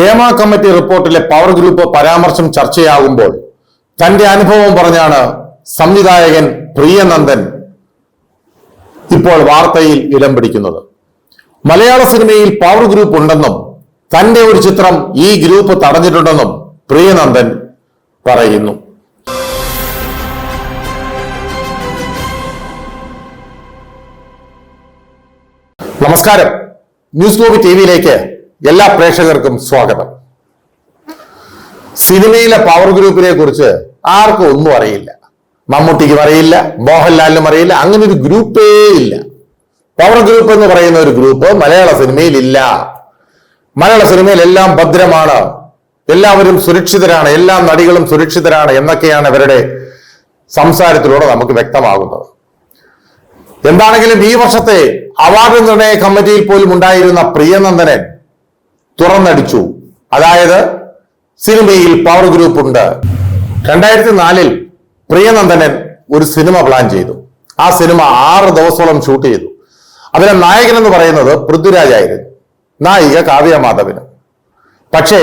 ക്ഷേമ കമ്മിറ്റി റിപ്പോർട്ടിലെ power group പരാമർശം ചർച്ചയാകുമ്പോൾ തന്റെ അനുഭവം പറഞ്ഞാണ് സംവിധായകൻ പ്രിയനന്ദൻ ഇപ്പോൾ വാർത്തയിൽ ഇടം പിടിക്കുന്നത്. മലയാള സിനിമയിൽ പവർ ഗ്രൂപ്പ് ഉണ്ടെന്നും തന്റെ ഒരു ചിത്രം ഈ ഗ്രൂപ്പ് തടഞ്ഞിട്ടുണ്ടെന്നും പ്രിയനന്ദൻ പറയുന്നു. നമസ്കാരം. ന്യൂസ് ഗ്ലോബ് ടി വിയിലേക്ക് എല്ലാ പ്രേക്ഷകർക്കും സ്വാഗതം. സിനിമയിലെ പവർ ഗ്രൂപ്പിനെ കുറിച്ച് ആർക്കും ഒന്നും അറിയില്ല. മമ്മൂട്ടിക്കും അറിയില്ല മോഹൻലാലിനും അറിയില്ല അങ്ങനെ ഒരു ഗ്രൂപ്പേ ഇല്ല. പവർ ഗ്രൂപ്പ് എന്ന് പറയുന്ന ഒരു ഗ്രൂപ്പ് മലയാള സിനിമയിൽ ഇല്ല. മലയാള സിനിമയിൽ എല്ലാം ഭദ്രമാണ്. എല്ലാവരും സുരക്ഷിതരാണ് എല്ലാ നടികളും സുരക്ഷിതരാണ് എന്നൊക്കെയാണ് ഇവരുടെ സംസാരത്തിലൂടെ നമുക്ക് വ്യക്തമാകുന്നത്. എന്താണെങ്കിലും ഈ വർഷത്തെ അവാർഡ് നിർണയ കമ്മിറ്റിയിൽ പോലും ഉണ്ടായിരുന്ന പ്രിയനന്ദനൻ തുറന്നടിച്ചു. അതായത് സിനിമയിൽ പവർ ഗ്രൂപ്പ് ഉണ്ട്. രണ്ടായിരത്തി നാലിൽ പ്രിയനന്ദനൻ ഒരു സിനിമ പ്ലാൻ ചെയ്തു. ആ സിനിമ ആറ് ദിവസത്തോളം ഷൂട്ട് ചെയ്തു. അതിലെ നായകൻ എന്ന് പറയുന്നത് പൃഥ്വിരാജായിരുന്നു നായിക കാവ്യ മാധവന്. പക്ഷേ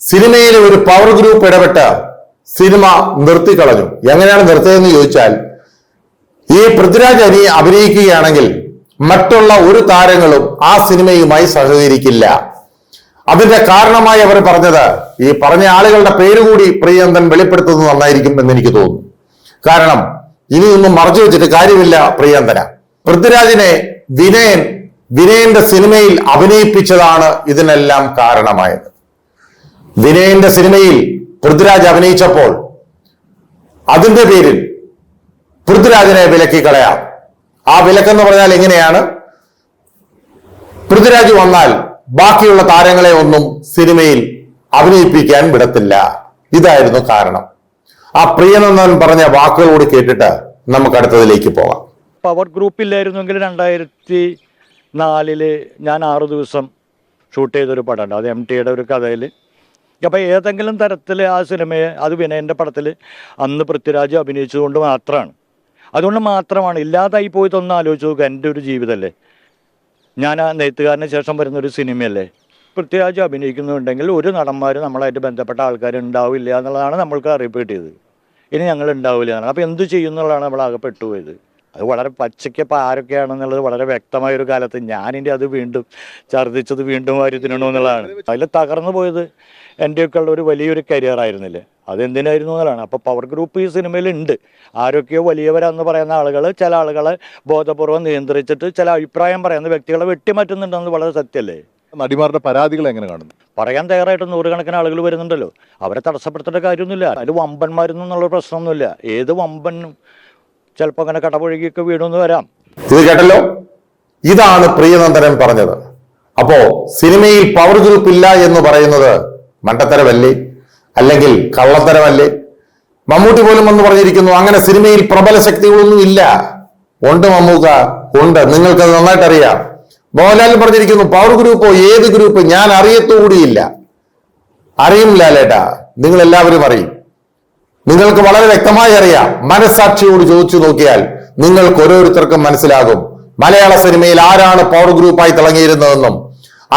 സിനിമയിലെ ഒരു പവർ ഗ്രൂപ്പ് ഇടപെട്ട് സിനിമ നിർത്തിക്കളഞ്ഞു എങ്ങനെയാണ് നിർത്തിയതെന്ന് ചോദിച്ചാൽ ഈ പൃഥ്വിരാജ് അനി അഭിനയിക്കുകയാണെങ്കിൽ മറ്റുള്ള ഒരു താരങ്ങളും ആ സിനിമയുമായി സഹകരിക്കില്ല. അതിന്റെ കാരണമായി അവർ പറഞ്ഞത് ഈ പറഞ്ഞ ആളുകളുടെ പേര് കൂടി പ്രിയന്തൻ വെളിപ്പെടുത്തുന്നത് നന്നായിരിക്കും എന്ന് എനിക്ക് തോന്നുന്നു. കാരണം ഇനിയൊന്നും മറച്ചു വെച്ചിട്ട് കാര്യമില്ല പ്രിയന്തന പൃഥ്വിരാജിനെ വിനയൻ വിനയന്റെ സിനിമയിൽ അഭിനയിപ്പിച്ചതാണ് ഇതിനെല്ലാം കാരണമായത്. വിനയന്റെ സിനിമയിൽ പൃഥ്വിരാജ് അഭിനയിച്ചപ്പോൾ അതിന്റെ പേരിൽ പൃഥ്വിരാജിനെ വിലക്കി കളയാം. ആ വിലക്കെന്ന് പറഞ്ഞാൽ എങ്ങനെയാണ്? പൃഥ്വിരാജ് വന്നാൽ ബാക്കിയുള്ള താരങ്ങളെ ഒന്നും സിനിമയിൽ അഭിനയിപ്പിക്കാൻ വിടത്തില്ല. ഇതായിരുന്നു കാരണം. ആ പ്രിയനന്ദൻ പറഞ്ഞ വാക്കുകളോട് കേട്ടിട്ട് നമുക്ക് അടുത്തതിലേക്ക് പോകാം. പവർ ഗ്രൂപ്പില്ലായിരുന്നെങ്കിൽ രണ്ടായിരത്തി നാലിൽ ഞാൻ ആറു ദിവസം ഷൂട്ട് ചെയ്തൊരു പടമുണ്ട്. അത് എം ടിയുടെ ഒരു കഥയിൽ അപ്പോൾ ഏതെങ്കിലും തരത്തിൽ ആ സിനിമയെ അത് വിനയന്റെ പടത്തിൽ അന്ന് പൃഥ്വിരാജ് അഭിനയിച്ചതുകൊണ്ട് മാത്രമാണ് അതുകൊണ്ട് മാത്രമാണ് ഇല്ലാതായി പോയതൊന്ന് ആലോചിച്ച് നോക്കുക എന്റെ ഒരു ജീവിതമല്ലേ ഞാൻ ആ നെയ്ത്തുകാരന് ശേഷം വരുന്ന ഒരു സിനിമയല്ലേ? പൃഥ്വിരാജ് അഭിനയിക്കുന്നുണ്ടെങ്കിൽ ഒരു നടന്മാർ നമ്മളായിട്ട് ബന്ധപ്പെട്ട ആൾക്കാർ ഉണ്ടാവില്ല എന്നുള്ളതാണ് നമ്മൾക്ക് അറിയിപ്പ് കിട്ടിയത്. ഇനി ഞങ്ങൾ ഉണ്ടാവില്ല അപ്പോൾ എന്ത് ചെയ്യുന്നുള്ളതാണ് നമ്മൾ ആകെ പെട്ടുപോയത്. അത് വളരെ പച്ചയ്ക്ക് ഇപ്പോൾ ആരൊക്കെയാണെന്നുള്ളത് വളരെ വ്യക്തമായ ഒരു കാലത്ത് ഞാനിന്റെ അത് വീണ്ടും ഛർദ്ദിച്ചത് വീണ്ടും വാരി തിന്നണമെന്നുള്ളതാണ് അതിൽ തകർന്നു പോയത് എന്റെയൊക്കെ ഉള്ള ഒരു വലിയൊരു കരിയർ ആയിരുന്നില്ലേ? അതെന്തിനായിരുന്നു എന്നുള്ളതാണ്. അപ്പോൾ പവർ ഗ്രൂപ്പ് ഈ സിനിമയിൽ ഉണ്ട് ആരൊക്കെയോ വലിയവരാന്ന് പറയുന്ന ആളുകൾ ചില ആളുകളെ ബോധപൂർവം നിയന്ത്രിച്ചിട്ട് ചില അഭിപ്രായം പറയുന്ന വ്യക്തികളെ വെട്ടിമാറ്റുന്നുണ്ടെന്ന് വളരെ സത്യമല്ലേ നടിമാരുടെ പരാതികൾ എങ്ങനെ കാണുന്നു? പറയാൻ തയ്യാറായിട്ട് നൂറുകണക്കിന് ആളുകൾ വരുന്നുണ്ടല്ലോ. അവരെ തടസ്സപ്പെടുത്തേണ്ട കാര്യമൊന്നുമില്ല. അതിൽ വമ്പന്മാരൊന്നുള്ള പ്രശ്നമൊന്നുമില്ല. ഏത് വമ്പനും ചിലപ്പോൾ അങ്ങനെ കടപുഴകിയൊക്കെ വീണെന്ന് വരാം. ഇത് കേട്ടല്ലോ? ഇതാണ് പ്രിയനന്ദനൻ പറഞ്ഞത്. അപ്പോ സിനിമയിൽ പവർ ഗ്രൂപ്പ് ഇല്ല എന്ന് പറയുന്നത് മണ്ടത്തരമല്ലേ? അല്ലെങ്കിൽ കള്ളത്തരമല്ലേ? മമ്മൂട്ടി പോലും എന്ന് പറഞ്ഞിരിക്കുന്നു അങ്ങനെ സിനിമയിൽ പ്രബല ശക്തികളൊന്നും ഇല്ല. ഉണ്ട് മമ്മൂക്ക ഉണ്ട്. നിങ്ങൾക്കത് നന്നായിട്ട് അറിയാം മോഹൻലാൽ പറഞ്ഞിരിക്കുന്നു പവർ ഗ്രൂപ്പോ ഏത് ഗ്രൂപ്പ്? ഞാൻ അറിയത്തുകൂടിയില്ല അറിയും ലാലേട്ടാ നിങ്ങൾ എല്ലാവരും അറിയും. നിങ്ങൾക്ക് വളരെ വ്യക്തമായി അറിയാം. മനസാക്ഷിയോട് ചോദിച്ചു നോക്കിയാൽ നിങ്ങൾക്ക് ഓരോരുത്തർക്കും മനസ്സിലാകും. മലയാള സിനിമയിൽ ആരാണ് പവർ ഗ്രൂപ്പായി തിളങ്ങിയിരുന്നതെന്നും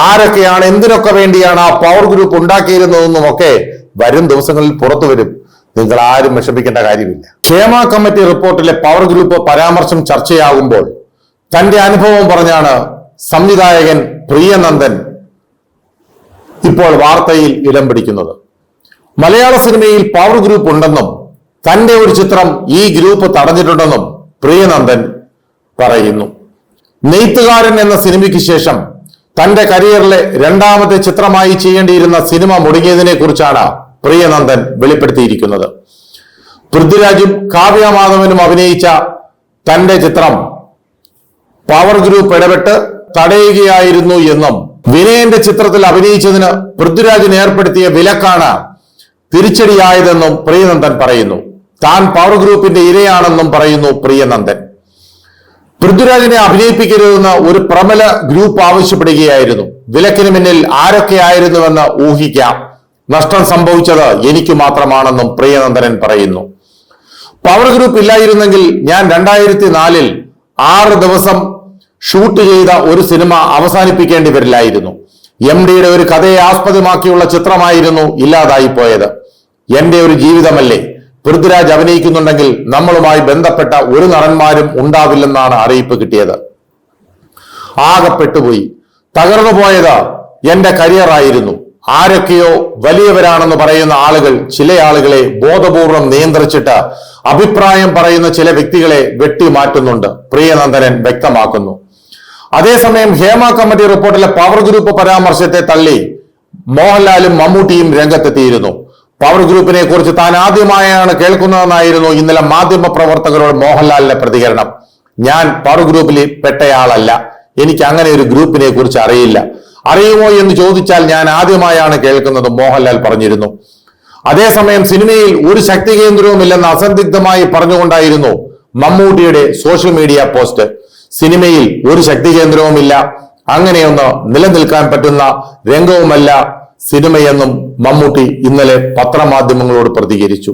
ആരൊക്കെയാണ് എന്തിനൊക്കെ വേണ്ടിയാണ് ആ പവർ ഗ്രൂപ്പ് ഉണ്ടാക്കിയിരുന്നതെന്നും ഒക്കെ വരും ദിവസങ്ങളിൽ പുറത്തു വരും. നിങ്ങൾ ആരും വിഷമിക്കേണ്ട കാര്യമില്ല. ക്ഷേമ കമ്മിറ്റി റിപ്പോർട്ടിലെ പവർ ഗ്രൂപ്പ് പരാമർശം ചർച്ചയാകുമ്പോൾ തന്റെ അനുഭവം പറഞ്ഞാണ് സംവിധായകൻ പ്രിയനന്ദൻ ഇപ്പോൾ വാർത്തയിൽ ഇടം പിടിക്കുന്നത്. മലയാള സിനിമയിൽ പവർ ഗ്രൂപ്പ് ഉണ്ടെന്നും തന്റെ ഒരു ചിത്രം ഈ ഗ്രൂപ്പ് തടഞ്ഞിട്ടുണ്ടെന്നും പ്രിയനന്ദൻ പറയുന്നു. നെയ്ത്തുകാരൻ എന്ന സിനിമയ്ക്ക് ശേഷം തന്റെ കരിയറിലെ രണ്ടാമത്തെ ചിത്രമായി ചെയ്യേണ്ടിയിരുന്ന സിനിമ മുടങ്ങിയതിനെ കുറിച്ചാണ് പ്രിയനന്ദൻ വെളിപ്പെടുത്തിയിരിക്കുന്നത്. പൃഥ്വിരാജും കാവ്യമാധവനും അഭിനയിച്ച തന്റെ ചിത്രം പവർ ഗ്രൂപ്പ് ഇടപെട്ട് തടയുകയായിരുന്നു എന്നും വിനയന്റെ ചിത്രത്തിൽ അഭിനയിച്ചതിന് പൃഥ്വിരാജിന് ഏർപ്പെടുത്തിയ വിലക്കാണ് തിരിച്ചടിയായതെന്നും പ്രിയനന്ദൻ പറയുന്നു. താൻ പവർ ഗ്രൂപ്പിന്റെ ഇരയാണെന്നും പറയുന്നു പ്രിയനന്ദൻ. പൃഥ്വിരാജിനെ അഭിനയിപ്പിക്കരുതെന്ന് ഒരു പ്രബല ഗ്രൂപ്പ് ആവശ്യപ്പെടുകയായിരുന്നു. വിലക്കിന് മുന്നിൽ ആരൊക്കെയായിരുന്നുവെന്ന് ഊഹിക്കാം. നഷ്ടം സംഭവിച്ചത് എനിക്ക് മാത്രമാണെന്നും പ്രിയനന്ദനൻ പറയുന്നു. പവർ ഗ്രൂപ്പ് ഇല്ലായിരുന്നെങ്കിൽ ഞാൻ രണ്ടായിരത്തി നാലിൽ ആറ് ദിവസം ഷൂട്ട് ചെയ്ത ഒരു സിനിമ അവസാനിപ്പിക്കേണ്ടി വരില്ലായിരുന്നു. എം ഡിയുടെ ഒരു കഥയെ ആസ്പദമാക്കിയുള്ള ചിത്രമായിരുന്നു ഇല്ലാതായി പോയത്. എന്റെ ഒരു ജീവിതമല്ലേ? പൃഥ്വിരാജ് അഭിനയിക്കുന്നുണ്ടെങ്കിൽ നമ്മളുമായി ബന്ധപ്പെട്ട ഒരു നടന്മാരും ഉണ്ടാവില്ലെന്നാണ് അറിയിപ്പ് കിട്ടിയത്. ആകെ പെട്ടുപോയി തകർന്നു പോയത് എന്റെ കരിയർ ആയിരുന്നു. ആരൊക്കെയോ വലിയവരാണെന്ന് പറയുന്ന ആളുകൾ ചില ആളുകളെ ബോധപൂർവം നിയന്ത്രിച്ചിട്ട് അഭിപ്രായം പറയുന്ന ചില വ്യക്തികളെ വെട്ടിമാറ്റുന്നുണ്ട്. പ്രിയനന്ദനൻ വ്യക്തമാക്കുന്നു. അതേസമയം ഹേമ കമ്മിറ്റി റിപ്പോർട്ടിലെ പവർ ഗ്രൂപ്പ് പരാമർശത്തെ തള്ളി മോഹൻലാലും മമ്മൂട്ടിയും രംഗത്തെത്തിയിരുന്നു. പവർ ഗ്രൂപ്പിനെ കുറിച്ച് താൻ ആദ്യമായാണ് കേൾക്കുന്നതെന്നായിരുന്നു ഇന്നലെ മാധ്യമ പ്രവർത്തകരോട് മോഹൻലാലിന്റെ പ്രതികരണം. ഞാൻ പവർ ഗ്രൂപ്പിൽ പെട്ടയാളല്ല. എനിക്ക് അങ്ങനെ ഒരു ഗ്രൂപ്പിനെ കുറിച്ച് അറിയില്ല. അറിയുമോ എന്ന് ചോദിച്ചാൽ ഞാൻ ആദ്യമായാണ് കേൾക്കുന്നത് മോഹൻലാൽ പറഞ്ഞിരുന്നു. അതേസമയം സിനിമയിൽ ഒരു ശക്തി കേന്ദ്രവുമില്ലെന്ന് അസന്ദിഗ്ധമായി പറഞ്ഞുകൊണ്ടായിരുന്നു മമ്മൂട്ടിയുടെ സോഷ്യൽ മീഡിയ പോസ്റ്റ് സിനിമയിൽ ഒരു ശക്തി കേന്ദ്രവുമില്ല. അങ്ങനെയൊന്ന് നിലനിൽക്കാൻ പറ്റുന്ന രംഗവുമല്ല സിനിമയെന്നും മമ്മൂട്ടി ഇന്നലെ പത്രമാധ്യമങ്ങളോട് പ്രതികരിച്ചു.